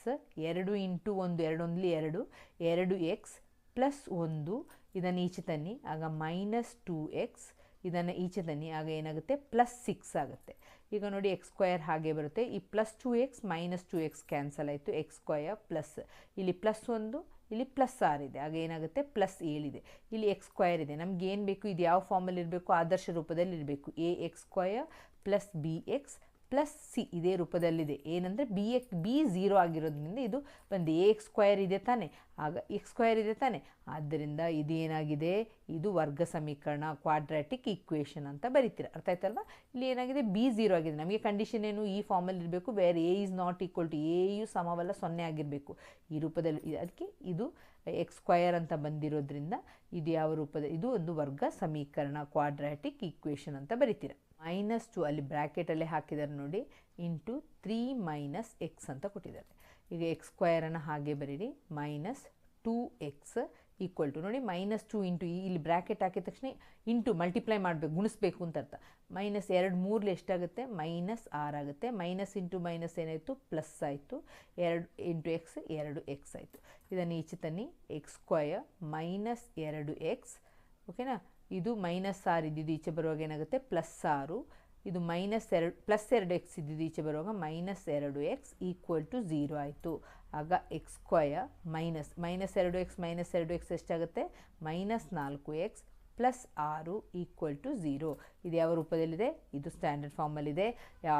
ಎರಡು ಇಂಟು ಒಂದು ಎರಡೊಂದಲಿ ಎರಡು ಎರಡು ಎಕ್ಸ್ ಪ್ಲಸ್ ಒಂದು. ಇದನ್ನು ಈಚೆ ತನ್ನಿ. ಆಗ ಮೈನಸ್ ಟೂ ಎಕ್ಸ್ ಇದನ್ನು ಈಚೆ ತನ್ನಿ. ಆಗ ಏನಾಗುತ್ತೆ? ಪ್ಲಸ್ ಸಿಕ್ಸ್ ಆಗುತ್ತೆ. ಈಗ ನೋಡಿ ಎಕ್ಸ್ ಸ್ಕ್ವಯರ್ ಹಾಗೆ ಬರುತ್ತೆ. ಈ plus two x minus two x cancel ಆಯಿತು. ಎಕ್ಸ್ ಸ್ಕ್ವಯರ್ ಪ್ಲಸ್ ಇಲ್ಲಿ ಪ್ಲಸ್ ಒಂದು, ಇಲ್ಲಿ ಪ್ಲಸ್ ಆರ್ ಇದೆ. ಆಗ ಏನಾಗುತ್ತೆ? ಪ್ಲಸ್ ಏಳಿದೆ ಇಲ್ಲಿ ಎಕ್ಸ್ ಸ್ಕ್ವಯರ್ ಇದೆ. ನಮ್ಗೆ ಏನು ಬೇಕು? ಇದು ಯಾವ ಫಾರ್ಮಲ್ಲಿ ಇರಬೇಕು? ಆದರ್ಶ ರೂಪದಲ್ಲಿ ಇರಬೇಕು. A x square plus b x plus c ಇದೇ ರೂಪದಲ್ಲಿದೆ. ಏನಂದರೆ ಬಿ ಎಕ್ ಬಿ ಝೀರೋ ಆಗಿರೋದ್ರಿಂದ ಇದು ಒಂದು ಎ ಎಕ್ಸ್ ಸ್ಕ್ವಯರ್ ಇದೆ ತಾನೆ. ಆಗ ಎಕ್ಸ್ ಸ್ಕ್ವಯರ್ ಇದೆ ತಾನೆ. ಆದ್ದರಿಂದ ಇದೇನಾಗಿದೆ? ಇದು ವರ್ಗ ಸಮೀಕರಣ ಕ್ವಾಡ್ರಾಟಿಕ್ ಈಕ್ವೇಷನ್ ಅಂತ ಬರೀತೀರ. ಅರ್ಥ ಆಯ್ತಲ್ವಾ? ಇಲ್ಲಿ ಏನಾಗಿದೆ? ಬಿ ಝೀರೋ ಆಗಿದೆ. ನಮಗೆ ಕಂಡೀಷನ್ ಏನು? ಈ ಫಾರ್ಮಲ್ಲಿ ಇರಬೇಕು. ಬೇರೆ a is not equal to a you ಸಮವಲ್ಲ, ಸೊನ್ನೆ ಆಗಿರಬೇಕು. ಈ ರೂಪದಲ್ಲಿ ಅದಕ್ಕೆ ಇದು ಎಕ್ಸ್ ಸ್ಕ್ವಯರ್ ಅಂತ ಬಂದಿರೋದ್ರಿಂದ ಇದು ಯಾವ ರೂಪದ, ಇದು ಒಂದು ವರ್ಗ ಸಮೀಕರಣ ಕ್ವಾಡ್ರಾಟಿಕ್ ಈಕ್ವೇಷನ್ ಅಂತ ಬರಿತೀರ. ಮೈನಸ್ ಟು ಅಲ್ಲಿ ಬ್ರ್ಯಾಕೆಟಲ್ಲೇ ಹಾಕಿದ್ದಾರೆ ನೋಡಿ ಇಂಟು ತ್ರೀ ಮೈನಸ್ ಎಕ್ಸ್ ಅಂತ ಕೊಟ್ಟಿದ್ದಾರೆ. ಈಗ ಎಕ್ಸ್ ಸ್ಕ್ವಯರನ್ನು ಹಾಗೆ ಬರೀರಿ minus two x equal to ನೋಡಿ ಮೈನಸ್ ಟು ಇಂಟು ಇಲ್ಲಿ ಬ್ರ್ಯಾಕೆಟ್ ಹಾಕಿದ ತಕ್ಷಣ ಇಂಟು ಮಲ್ಟಿಪ್ಲೈ ಮಾಡಬೇಕು, ಗುಣಿಸ್ಬೇಕು ಅಂತ ಅರ್ಥ. ಮೈನಸ್ ಎರಡು ಮೂರಲ್ಲಿ ಎಷ್ಟಾಗುತ್ತೆ? ಮೈನಸ್ ಆರ್ ಆಗುತ್ತೆ. ಮೈನಸ್ ಇಂಟು ಮೈನಸ್ ಏನಾಯಿತು? ಪ್ಲಸ್ ಆಯಿತು. ಎರಡು ಇಂಟು ಎಕ್ಸ್ ಎರಡು ಎಕ್ಸ್ ಆಯಿತು. ಇದನ್ನು ಈಚೆ ತನ್ನಿ ಎಕ್ಸ್ ಸ್ಕ್ವಯರ್ ಮೈನಸ್ ಎರಡು ಎಕ್ಸ್ ಓಕೆನಾ ಇದು ಮೈನಸ್ ಆರು ಇದ್ದಿದ್ದು ಈಚೆ ಬರುವಾಗ ಏನಾಗುತ್ತೆ? ಪ್ಲಸ್ ಆರು. ಇದು ಮೈನಸ್ ಎರಡು ಪ್ಲಸ್ ಎರಡು ಎಕ್ಸ್ ಇದ್ದಿದ್ದು ಈಚೆ ಬರುವಾಗ ಮೈನಸ್ ಎರಡು ಎಕ್ಸ್ ಈಕ್ವಲ್ ಟು ಝೀರೋ ಆಯಿತು. ಆಗ ಎಕ್ಸ್ ಸ್ಕ್ವಯರ್ ಮೈನಸ್ ಮೈನಸ್ ಎರಡು ಎಕ್ಸ್ ಮೈನಸ್ ಎರಡು ಎಕ್ಸ್ ಎಷ್ಟಾಗುತ್ತೆ? ಮೈನಸ್ ನಾಲ್ಕು ಎಕ್ಸ್ ಪ್ಲಸ್ ಆರು ಈಕ್ವಲ್ ಟು ಝೀರೋ ಇದು ಯಾವ ರೂಪದಲ್ಲಿದೆ? ಇದು ಸ್ಟ್ಯಾಂಡರ್ಡ್ ಫಾರ್ಮಲ್ಲಿದೆ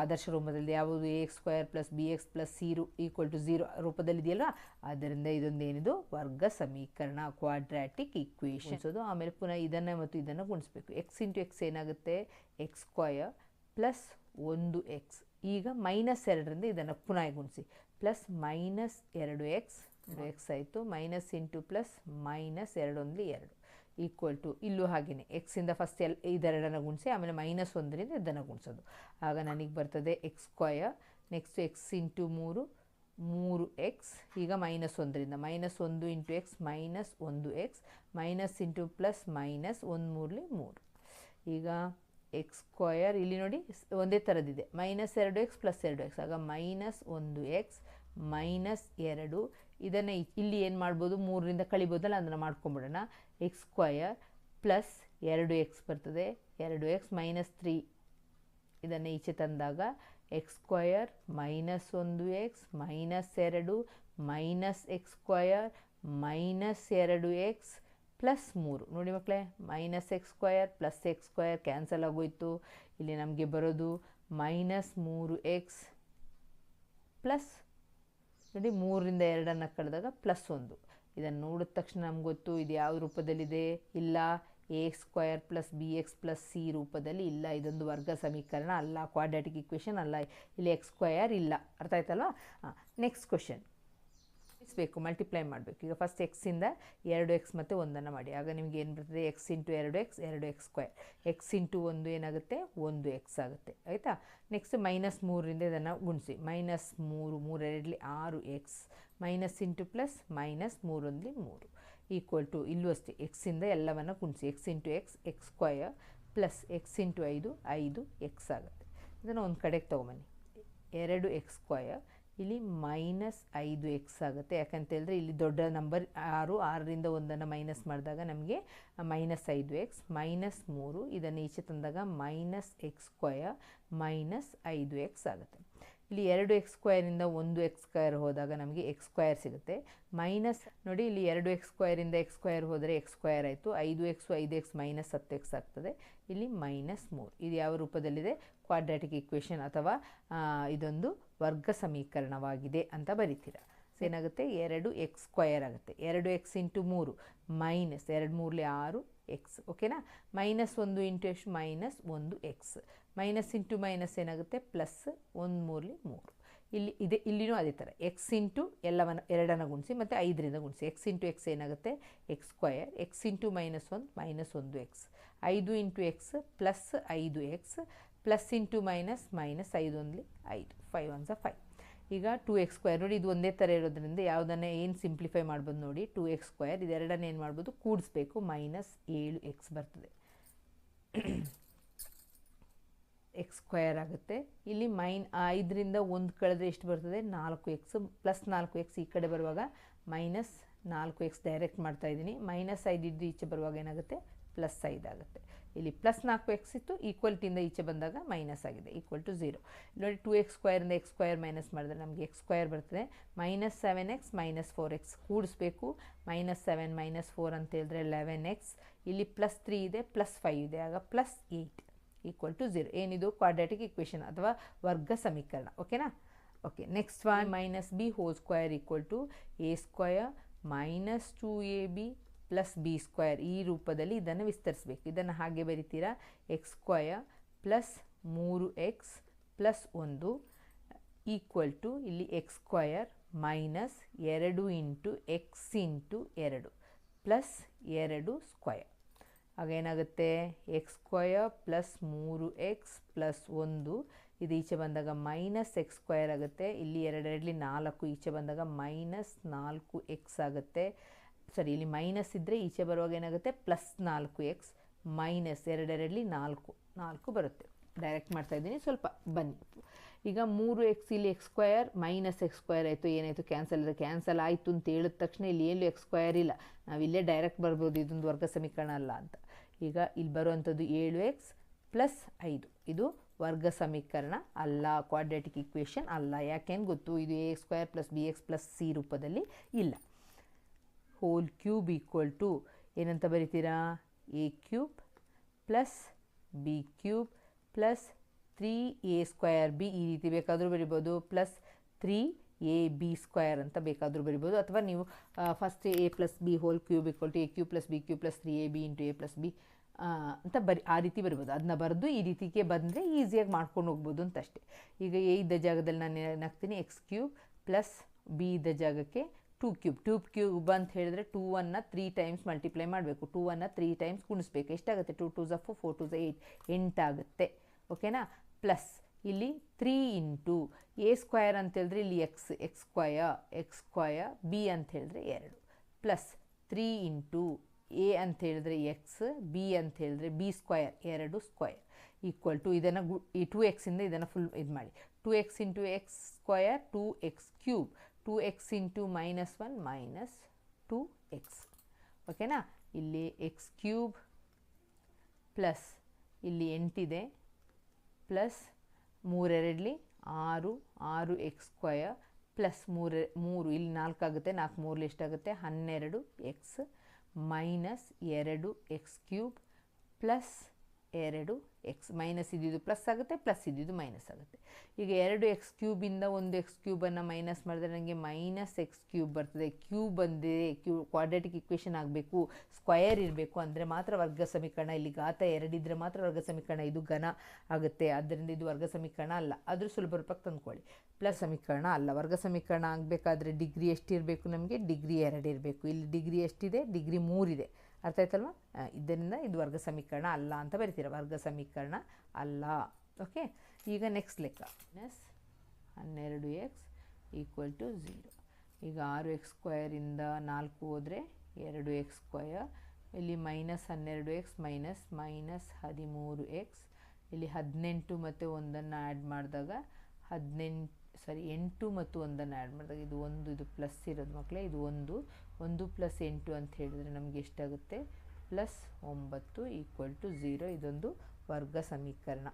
ಆದರ್ಶ ರೂಪದಲ್ಲಿ ಯಾವುದು? A x square plus b x plus ಸೀರು ಈಕ್ವಲ್ ಟು ಝೀರೋ ರೂಪದಲ್ಲಿದೆಯಲ್ವ? ಆದ್ದರಿಂದ ಇದೊಂದು ಏನಿದು ವರ್ಗ ಸಮೀಕರಣ ಕ್ವಾಡ್ರಾಟಿಕ್ ಈಕ್ವೇಷನ್ಸ್ ಅದು ಆಮೇಲೆ ಪುನಃ ಇದನ್ನು ಮತ್ತು ಇದನ್ನು ಗುಣಿಸ್ಬೇಕು. ಎಕ್ಸ್ ಇಂಟು ಎಕ್ಸ್ ಏನಾಗುತ್ತೆ? ಎಕ್ಸ್ ಸ್ಕ್ವಯರ್ ಪ್ಲಸ್ ಒಂದು ಎಕ್ಸ್ ಈಗ ಮೈನಸ್ ಎರಡರಿಂದ ಇದನ್ನು ಪುನಃ ಗುಣಿಸಿ. ಪ್ಲಸ್ ಮೈನಸ್ ಎರಡು ಎಕ್ಸ್ ಎಕ್ಸ್ ಆಯಿತು. ಮೈನಸ್ ಇಂಟು ಪ್ಲಸ್ ಮೈನಸ್ ಎರಡೊಂದು ಎರಡು. ಈಕ್ವಲ್ ಟು ಇಲ್ಲೂ ಹಾಗೆಯೇ ಎಕ್ಸಿಂದ ಫಸ್ಟ್ ಎಲ್ ಇದೆರಡನ್ನು ಗುಣಿಸಿ, ಆಮೇಲೆ ಮೈನಸ್ ಒಂದರಿಂದ ಇದನ್ನು ಗುಣಿಸೋದು. ಆಗ ನನಗೆ ಬರ್ತದೆ x square next x into ಮೂರು ಮೂರು ಎಕ್ಸ್ ಈಗ ಮೈನಸ್ ಒಂದರಿಂದ. ಮೈನಸ್ ಒಂದು ಇಂಟು ಎಕ್ಸ್ ಮೈನಸ್ ಒಂದು x minus into plus minus ಒಂದು ಮೂರಲಿ ಮೂರು. ಈಗ ಎಕ್ಸ್ ಸ್ಕ್ವಯರ್ ಇಲ್ಲಿ ನೋಡಿ, ಒಂದೇ ಥರದ್ದಿದೆ ಮೈನಸ್ ಎರಡು ಎಕ್ಸ್ ಪ್ಲಸ್ ಎರಡು ಎಕ್ಸ್ ಆಗ ಮೈನಸ್ ಒಂದು ಎಕ್ಸ್ ಮೈನಸ್ ಎರಡು. ಇದನ್ನು ಇಲ್ಲಿ ಏನು ಮಾಡ್ಬೋದು? ಮೂರರಿಂದ ಕಳಿಬೋದಲ್ಲ, ಅದನ್ನು ಮಾಡ್ಕೊಂಬಿಡೋಣ. ಎಕ್ಸ್ ಸ್ಕ್ವಯರ್ ಪ್ಲಸ್ ಎರಡು ಎಕ್ಸ್ ಬರ್ತದೆ. ಎರಡು ಎಕ್ಸ್ ಮೈನಸ್ ತ್ರೀ ಇದನ್ನು ಈಚೆ ತಂದಾಗ ಎಕ್ಸ್ ಸ್ಕ್ವಯರ್ ಮೈನಸ್ ಒಂದು ಎಕ್ಸ್ ಮೈನಸ್ ಎರಡು ಮೈನಸ್ ಎಕ್ಸ್ ಸ್ಕ್ವಯರ್ ಮೈನಸ್ ಎರಡು ಎಕ್ಸ್ ಪ್ಲಸ್ ಮೂರು. ನೋಡಿ ಮಕ್ಕಳೇ minus x square plus x square cancel ಆಗೋಯಿತು. ಇಲ್ಲಿ ನಮಗೆ ಬರೋದು ಮೈನಸ್ ಮೂರು ಎಕ್ಸ್ ಪ್ಲಸ್ ನೋಡಿ, ಮೂರರಿಂದ ಎರಡನ್ನು ಕಳೆದಾಗ ಪ್ಲಸ್ ಒಂದು. ಇದನ್ನು ನೋಡಿದ ತಕ್ಷಣ ನಮ್ಗೆ ಗೊತ್ತು, ಇದು ಯಾವ ರೂಪದಲ್ಲಿದೆ? ಇಲ್ಲ. A square plus b x plus c ರೂಪದಲ್ಲಿ ಇಲ್ಲ. ಇದೊಂದು ವರ್ಗ ಸಮೀಕರಣ. ಅಲ್ಲ ಕ್ವಾಡ್ರಾಟಿಕ್ ಇಕ್ವೇಷನ್ ಅಲ್ಲ. ಇಲ್ಲಿ ಎಕ್ಸ್ ಸ್ಕ್ವಯರ್ ಇಲ್ಲ. ಅರ್ಥ ಆಯ್ತಲ್ವಾ? ನೆಕ್ಸ್ಟ್ ಕ್ವೆಶನ್ ಬೇಕು ಮಲ್ಟಿಪ್ಲೈ ಮಾಡಬೇಕು. ಈಗ ಫಸ್ಟ್ ಎಕ್ಸಿಂದ ಎರಡು ಎಕ್ಸ್ ಮತ್ತು ಒಂದನ್ನು ಮಾಡಿ. ಆಗ ನಿಮಗೆ ಏನು ಬರ್ತದೆ? ಎಕ್ಸ್ ಇಂಟು ಎರಡು ಎಕ್ಸ್ ಎರಡು ಎಕ್ಸ್ ಸ್ಕ್ವೇರ್ ಎಕ್ಸ್ ಇಂಟು ಒಂದು ಏನಾಗುತ್ತೆ? ಒಂದು ಎಕ್ಸ್ ಆಗುತ್ತೆ. ಆಯಿತಾ? ನೆಕ್ಸ್ಟ್ ಮೈನಸ್ ಮೂರರಿಂದ ಇದನ್ನು ಗುಣಿಸಿ. ಮೈನಸ್ ಮೂರು ಮೂರೆರಡಲಿ ಆರು x minus into plus minus ಮೂರೊಂದಲಿ ಮೂರು. ಈಕ್ವಲ್ ಟು ಇಲ್ಲೂ ಅಷ್ಟೇ. ಎಕ್ಸಿಂದ ಎಲ್ಲವನ್ನು ಗುಣಿಸಿ. X into x x square plus x into ಐದು ಐದು ಎಕ್ಸ್ ಆಗುತ್ತೆ. ಇದನ್ನು ಒಂದು ಕಡೆಗೆ ತೊಗೊಂಬನ್ನಿ. ಎರಡು ಎಕ್ಸ್ ಸ್ಕ್ವಯರ್ ಇಲ್ಲಿ ಮೈನಸ್ ಐದು ಎಕ್ಸ್ ಆಗುತ್ತೆ. ಯಾಕಂತ ಹೇಳಿದ್ರೆ ಇಲ್ಲಿ ದೊಡ್ಡ ನಂಬರ್ ಆರು, ಆರರಿಂದ ಒಂದನ್ನು ಮೈನಸ್ ಮಾಡಿದಾಗ ನಮಗೆ ಮೈನಸ್ ಐದು ಎಕ್ಸ್ ಮೈನಸ್ ಮೂರು, ಇದನ್ನು ಈಚೆ ತಂದಾಗ ಮೈನಸ್ ಎಕ್ಸ್ ಸ್ಕ್ವಯರ್ ಮೈನಸ್ ಐದು ಎಕ್ಸ್ ಆಗುತ್ತೆ. ಇಲ್ಲಿ ಎರಡು ಎಕ್ಸ್ ಸ್ಕ್ವಯರಿಂದ ಒಂದು ಎಕ್ಸ್ ಸ್ಕ್ವಯರ್ ಹೋದಾಗ ನಮಗೆ ಎಕ್ಸ್ ಸ್ಕ್ವಯರ್ ಸಿಗುತ್ತೆ. ಮೈನಸ್ ನೋಡಿ ಇಲ್ಲಿ ಎರಡು ಎಕ್ಸ್ ಸ್ಕ್ವಯರಿಂದ ಎಕ್ಸ್ ಸ್ಕ್ವಯರ್ ಹೋದರೆ ಎಕ್ಸ್ ಸ್ಕ್ವಯರ್ ಆಯಿತು. ಐದು ಎಕ್ಸು ಐದು ಎಕ್ಸ್ ಮೈನಸ್ ಹತ್ತು ಎಕ್ಸ್ ಆಗ್ತದೆ. ಇಲ್ಲಿ ಮೈನಸ್ ಮೂರು. ಇದು ಯಾವ ರೂಪದಲ್ಲಿದೆ? ಕ್ವಾಡ್ರಾಟಿಕ್ ಇಕ್ವೇಷನ್ ಅಥವಾ ಇದೊಂದು ವರ್ಗ ಸಮೀಕರಣವಾಗಿದೆ ಅಂತ ಬರಿತೀರ. ಸೊ ಏನಾಗುತ್ತೆ? ಎರಡು ಎಕ್ಸ್ ಸ್ಕ್ವಯರ್ ಆಗುತ್ತೆ. ಎರಡು ಎಕ್ಸ್ ಇಂಟು ಮೂರು ಮೈನಸ್ ಎರಡು ಮೂರಲಿ ಆರು ಎಕ್ಸ್ ಓಕೆನಾ ಮೈನಸ್ ಒಂದು ಇಂಟು ಎಷ್ಟು? ಮೈನಸ್ ಒಂದು ಎಕ್ಸ್ ಮೈನಸ್ ಇಂಟು ಮೈನಸ್ ಏನಾಗುತ್ತೆ? ಪ್ಲಸ್ ಒಂದು ಮೂರಲಿ ಮೂರು. ಇಲ್ಲಿ, ಇದೆ, ಇಲ್ಲಿನೂ ಅದೇ ಥರ. ಎಕ್ಸ್ ಇಂಟು ಎಲ್ಲವನ್ನು, ಎರಡನ್ನು ಗುಣಿಸಿ, ಮತ್ತು ಐದರಿಂದ ಗುಣಿಸಿ. ಎಕ್ಸ್ ಇಂಟು ಎಕ್ಸ್ ಏನಾಗುತ್ತೆ? X square x into minus ಒಂದು ಮೈನಸ್ ಒಂದು ಎಕ್ಸ್ ಐದು ಇಂಟು ಎಕ್ಸ್ ಪ್ಲಸ್ ಐದು x plus into minus minus ಐದು ಒಂದ್ಲಿ ಐದು ಫೈವ್ ಒನ್ಸ ಫೈವ್ ಈಗ ಟು ಎಕ್ಸ್ ಸ್ಕ್ವೇರ್ ನೋಡಿ ಇದು ಒಂದೇ ಥರ ಇರೋದ್ರಿಂದ ಯಾವುದನ್ನು ಏನು ಸಿಂಪ್ಲಿಫೈ ಮಾಡ್ಬೋದು ನೋಡಿ ಟು ಎಕ್ಸ್ ಸ್ಕ್ವೇರ್ ಇದೆರಡನ್ನ ಏನು ಮಾಡ್ಬೋದು, ಕೂಡಿಸ್ಬೇಕು ಮೈನಸ್ ಏಳು ಎಕ್ಸ್ ಬರ್ತದೆ. ಎಕ್ಸ್ ಸ್ಕ್ವೇರ್ ಆಗುತ್ತೆ. ಇಲ್ಲಿ ಮೈನ್ ಐದರಿಂದ ಒಂದು ಕಳೆದ್ರೆ ಎಷ್ಟು ಬರ್ತದೆ? ನಾಲ್ಕು ಎಕ್ಸ್ ಪ್ಲಸ್ ನಾಲ್ಕು ಎಕ್ಸ್ ಈ ಕಡೆ ಬರುವಾಗ ಮೈನಸ್ ನಾಲ್ಕು ಎಕ್ಸ್ ಡೈರೆಕ್ಟ್ ಮಾಡ್ತಾ ಇದ್ದೀನಿ. ಮೈನಸ್ ಇದ್ದು ಈಚೆ ಬರುವಾಗ ಏನಾಗುತ್ತೆ? ಪ್ಲಸ್ ಐದು ಆಗುತ್ತೆ. ಇಲ್ಲಿ ಪ್ಲಸ್ ನಾಲ್ಕು ಎಕ್ಸ್ ಇತ್ತು ಈಕ್ವಲ್ಟಿಂದ ಈಚೆ ಬಂದಾಗ ಮೈನಸ್ ಆಗಿದೆ ಈಕ್ವಲ್ ಟು ಝೀರೋ ನೋಡಿ ಟು ಎಕ್ಸ್ ಸ್ಕ್ವಯರಿಂದ ಎಕ್ಸ್ ಸ್ಕ್ವಯರ್ ಮೈನಸ್ ಮಾಡಿದ್ರೆ ನಮಗೆ ಎಕ್ಸ್ ಸ್ಕ್ವಯರ್ ಬರ್ತದೆ. Minus seven x minus four x ಕೂಡಿಸ್ಬೇಕು. Minus seven minus four ಅಂತ ಹೇಳಿದ್ರೆ ಲೆವೆನ್ ಎಕ್ಸ್ ಇಲ್ಲಿ ಪ್ಲಸ್ ತ್ರೀ ಇದೆ ಪ್ಲಸ್ ಫೈವ್ ಇದೆ. ಆಗ plus eight equal to zero ಏನಿದು? ಕ್ವಾಡ್ರಾಟಿಕ್ ಇಕ್ವೇಷನ್ ಅಥವಾ ವರ್ಗ ಸಮೀಕರಣ. ಓಕೆನಾ okay next y minus b whole square equal to a square minus two a b plus b square ಈ ರೂಪದಲ್ಲಿ ಇದನ್ನು ವಿಸ್ತರಿಸಬೇಕು. ಇದನ್ನು ಹಾಗೆ ಬರಿತೀರಾ? ಎಕ್ಸ್ ಸ್ಕ್ವಯರ್ ಪ್ಲಸ್ ಮೂರು ಎಕ್ಸ್ ಪ್ಲಸ್ ಒಂದು ಈಕ್ವಲ್ ಟು ಇಲ್ಲಿ ಎಕ್ಸ್ ಸ್ಕ್ವಯರ್ ಮೈನಸ್ ಎರಡು ಇಂಟು ಎಕ್ಸ್ ಇಂಟು ಎರಡು ಪ್ಲಸ್ ಎರಡು ಸ್ಕ್ವಯರ್ ಆಗ ಏನಾಗುತ್ತೆ? ಎಕ್ಸ್ ಸ್ಕ್ವಯರ್ ಪ್ಲಸ್ ಮೂರು ಎಕ್ಸ್ ಪ್ಲಸ್ ಒಂದು ಇದು ಈಚೆ ಬಂದಾಗ ಮೈನಸ್ ಎಕ್ಸ್ ಸ್ಕ್ವಯರ್ ಆಗುತ್ತೆ. ಇಲ್ಲಿ ಎರಡೆರಡಲಿ ನಾಲ್ಕು ಈಚೆ ಬಂದಾಗ ಮೈನಸ್ ನಾಲ್ಕು ಎಕ್ಸ್ ಆಗುತ್ತೆ. ಸರಿ, ಇಲ್ಲಿ ಮೈನಸ್ ಇದ್ದರೆ ಈಚೆ ಬರುವಾಗ ಏನಾಗುತ್ತೆ? ಪ್ಲಸ್ ನಾಲ್ಕು ಎಕ್ಸ್ ಮೈನಸ್ ಎರಡೆರಡಲ್ಲಿ ನಾಲ್ಕು ನಾಲ್ಕು ಬರುತ್ತೆ. ಡೈರೆಕ್ಟ್ ಮಾಡ್ತಾ ಇದ್ದೀನಿ. ಸ್ವಲ್ಪ ಬನ್ನಿ. ಈಗ ಮೂರು ಎಕ್ಸ್ ಇಲ್ಲಿ x square minus x square ಆಯಿತು. ಏನಾಯಿತು? ಕ್ಯಾನ್ಸಲ್ ಇದೆ ಕ್ಯಾನ್ಸಲ್ ಆಯಿತು ಅಂತ ಹೇಳಿದ ತಕ್ಷಣ ಇಲ್ಲಿ ಏನು ಎಕ್ಸ್ ಸ್ಕ್ವಯರ್ ಇಲ್ಲ. ನಾವು ಇಲ್ಲೇ ಡೈರೆಕ್ಟ್ ಬರ್ಬೋದು. ಇದೊಂದು ವರ್ಗ ಸಮೀಕರಣ ಅಲ್ಲ ಅಂತ. ಈಗ ಇಲ್ಲಿ ಬರುವಂಥದ್ದು ಏಳು ಎಕ್ಸ್ ಪ್ಲಸ್ ಐದು. ಇದು ವರ್ಗ ಸಮೀಕರಣ ಅಲ್ಲ. ಕ್ವಾಡ್ರಾಟಿಕ್ ಇಕ್ವೇಷನ್ ಅಲ್ಲ. ಯಾಕೆಂದು ಗೊತ್ತು? ಇದು a square plus b x plus c ರೂಪದಲ್ಲಿ ಇಲ್ಲ. ಹೋಲ್ ಕ್ಯೂಬ್ ಈಕ್ವಲ್ ಟು ಏನಂತ ಬರಿತೀರಾ? A cube plus b cube plus three a square b ಈ ರೀತಿ ಬೇಕಾದರೂ ಬರಿಬೋದು plus three a b square ಅಂತ ಬೇಕಾದರೂ ಬರಿಬೋದು. ಅಥವಾ ನೀವು first a plus b whole cube equal to a cube plus b cube plus three a b into a plus b ಅಂತ ಬರಿ, ಆ ರೀತಿ ಬರಿಬೋದು. ಅದನ್ನ ಬರೆದು ಈ ರೀತಿಗೆ ಬಂದರೆ ಈಸಿಯಾಗಿ ಮಾಡ್ಕೊಂಡು ಹೋಗ್ಬೋದು ಅಂತ ಅಷ್ಟೇ ಈಗ ಎ ಇದ್ದ ಜಾಗದಲ್ಲಿ ನಾನು ಏನಾಗ್ತೀನಿ? ಎಕ್ಸ್ ಕ್ಯೂಬ್ ಪ್ಲಸ್ ಬಿ ಇದ್ದ ಜಾಗಕ್ಕೆ ಟೂ ಕ್ಯೂಬ್ ಟೂ ಕ್ಯೂಬ್ ಅಂತ ಹೇಳಿದ್ರೆ ಟೂ ಅನ್ನು ತ್ರೀ ಟೈಮ್ಸ್ ಮಲ್ಟಿಪ್ಲೈ ಮಾಡಬೇಕು. ಟೂ ಅನ್ನು ತ್ರೀ ಟೈಮ್ಸ್ ಗುಣಿಸ್ಬೇಕು. ಎಷ್ಟಾಗುತ್ತೆ? ಟೂ ಟೂ ಝಫ್ ಫೋರ್ ಟು ಝ ಏಯ್ಟ್ ಎಂಟಾಗುತ್ತೆ. ಓಕೆನಾ ಪ್ಲಸ್ ಇಲ್ಲಿ ತ್ರೀ ಇಂಟು ಎ ಸ್ಕ್ವಯರ್ ಅಂತ ಹೇಳಿದ್ರೆ ಇಲ್ಲಿ x x square x square b ಅಂತ ಹೇಳಿದ್ರೆ ಎರಡು. ಪ್ಲಸ್ ತ್ರೀ ಇಂಟು ಎ ಅಂತ ಹೇಳಿದ್ರೆ ಎಕ್ಸ್ ಬಿ ಅಂತ ಹೇಳಿದ್ರೆ ಬಿ ಸ್ಕ್ವಯರ್ ಎರಡು ಸ್ಕ್ವಯರ್ ಈಕ್ವಲ್ ಟು ಇದನ್ನು ಗು ಈ ಟು ಎಕ್ಸಿಂದ ಇದನ್ನು ಫುಲ್ ಇದು ಮಾಡಿ. Two x into x square two x cube two x into minus one minus two x ಓಕೆನಾ ಇಲ್ಲಿ ಎಕ್ಸ್ ಕ್ಯೂಬ್ ಪ್ಲಸ್ ಇಲ್ಲಿ ಎಂಟಿದೆ ಪ್ಲಸ್ ಮೂರೆರಡಲಿ ಆರು ಆರು ಎಕ್ಸ್ ಸ್ಕ್ವಯರ್ ಪ್ಲಸ್ ಮೂರೆ, ಮೂರು, ಇಲ್ಲಿ ನಾಲ್ಕಾಗುತ್ತೆ, ನಾಲ್ಕು ಮೂರಲ್ಲಿ ಎಷ್ಟಾಗುತ್ತೆ? ಹನ್ನೆರಡು ಎಕ್ಸ್ ಮೈನಸ್ ಎರಡು ಎಕ್ಸ್ ಕ್ಯೂಬ್ ಪ್ಲಸ್ ಎರಡು ಎಕ್ಸ್ ಮೈನಸ್ ಇದ್ದಿದ್ದು ಪ್ಲಸ್ ಆಗುತ್ತೆ ಪ್ಲಸ್ ಇದ್ದಿದ್ದು ಮೈನಸ್ ಆಗುತ್ತೆ. ಈಗ ಎರಡು ಎಕ್ಸ್ ಕ್ಯೂಬಿಂದ ಒಂದು ಎಕ್ಸ್ ಕ್ಯೂಬನ್ನು ಮೈನಸ್ ಮಾಡಿದ್ರೆ ನನಗೆ ಮೈನಸ್ ಎಕ್ಸ್ ಕ್ಯೂಬ್ ಬರ್ತದೆ. ಕ್ಯೂಬ್ ಬಂದಿದೆ ಕ್ಯೂ ಕ್ವಾಡ್ರೆಟಿಕ್ ಇಕ್ವೇಷನ್ ಆಗಬೇಕು ಸ್ಕ್ವಯರ್ ಇರಬೇಕು ಅಂದರೆ ಮಾತ್ರ ವರ್ಗ ಸಮೀಕರಣ, ಇಲ್ಲಿ ಘಾತ ಎರಡಿದ್ರೆ ಮಾತ್ರ ವರ್ಗ ಸಮೀಕರಣ, ಇದು ಘನ ಆಗುತ್ತೆ. ಆದ್ದರಿಂದ ಇದು ವರ್ಗ ಸಮೀಕರಣ ಅಲ್ಲ. ಆದರೂ ಸುಲಭ ರೂಪಕ್ಕೆ ತಂದ್ಕೊಳ್ಳಿ. ಪ್ಲಸ್ ಸಮೀಕರಣ ಅಲ್ಲ. ವರ್ಗ ಸಮೀಕರಣ ಆಗಬೇಕಾದ್ರೆ ಡಿಗ್ರಿ ಎಷ್ಟಿರಬೇಕು ನಮಗೆ? ಡಿಗ್ರಿ ಎರಡು ಇರಬೇಕು. ಇಲ್ಲಿ ಡಿಗ್ರಿ ಎಷ್ಟಿದೆ? ಡಿಗ್ರಿ ಮೂರಿದೆ. ಅರ್ಥ ಆಯ್ತಲ್ವಾ? ಇದರಿಂದ ಇದು ವರ್ಗ ಸಮೀಕರಣ ಅಲ್ಲ ಅಂತ ಬರಿತೀರ. ವರ್ಗ ಸಮೀಕರಣ ಅಲ್ಲ. ಓಕೆ ಈಗ ನೆಕ್ಸ್ಟ್ ಲೆಕ್ಕ. ಮೈನಸ್ ಹನ್ನೆರಡು ಎಕ್ಸ್ ಈಕ್ವಲ್ ಟು ಝೀರೋ ಈಗ ಆರು ಎಕ್ಸ್ ಸ್ಕ್ವಯರಿಂದ ನಾಲ್ಕು ಹೋದರೆ ಎರಡು ಎಕ್ಸ್ ಸ್ಕ್ವಯರ್ ಇಲ್ಲಿ ಮೈನಸ್ ಹನ್ನೆರಡು ಎಕ್ಸ್ ಮೈನಸ್ ಮೈನಸ್ ಹದಿಮೂರು ಎಕ್ಸ್ ಇಲ್ಲಿ ಹದಿನೆಂಟು ಮತ್ತು ಒಂದನ್ನು ಆ್ಯಡ್ ಮಾಡಿದಾಗ ಹದಿನೆಂಟು ಸಾರಿ ಎಂಟು ಮತ್ತು ಒಂದನ್ನು ಆ್ಯಡ್ ಮಾಡಿದಾಗ ಇದು ಒಂದು, ಇದು ಪ್ಲಸ್ ಇರೋದು ಮಕ್ಕಳೇ, ಇದು ಒಂದು. ಒಂದು ಪ್ಲಸ್ ಎಂಟು ಅಂತ ಹೇಳಿದರೆ ನಮಗೆ ಎಷ್ಟಾಗುತ್ತೆ? ಪ್ಲಸ್ ಒಂಬತ್ತು ಈಕ್ವಲ್ ಟು ಝೀರೋ ಇದೊಂದು ವರ್ಗ ಸಮೀಕರಣ.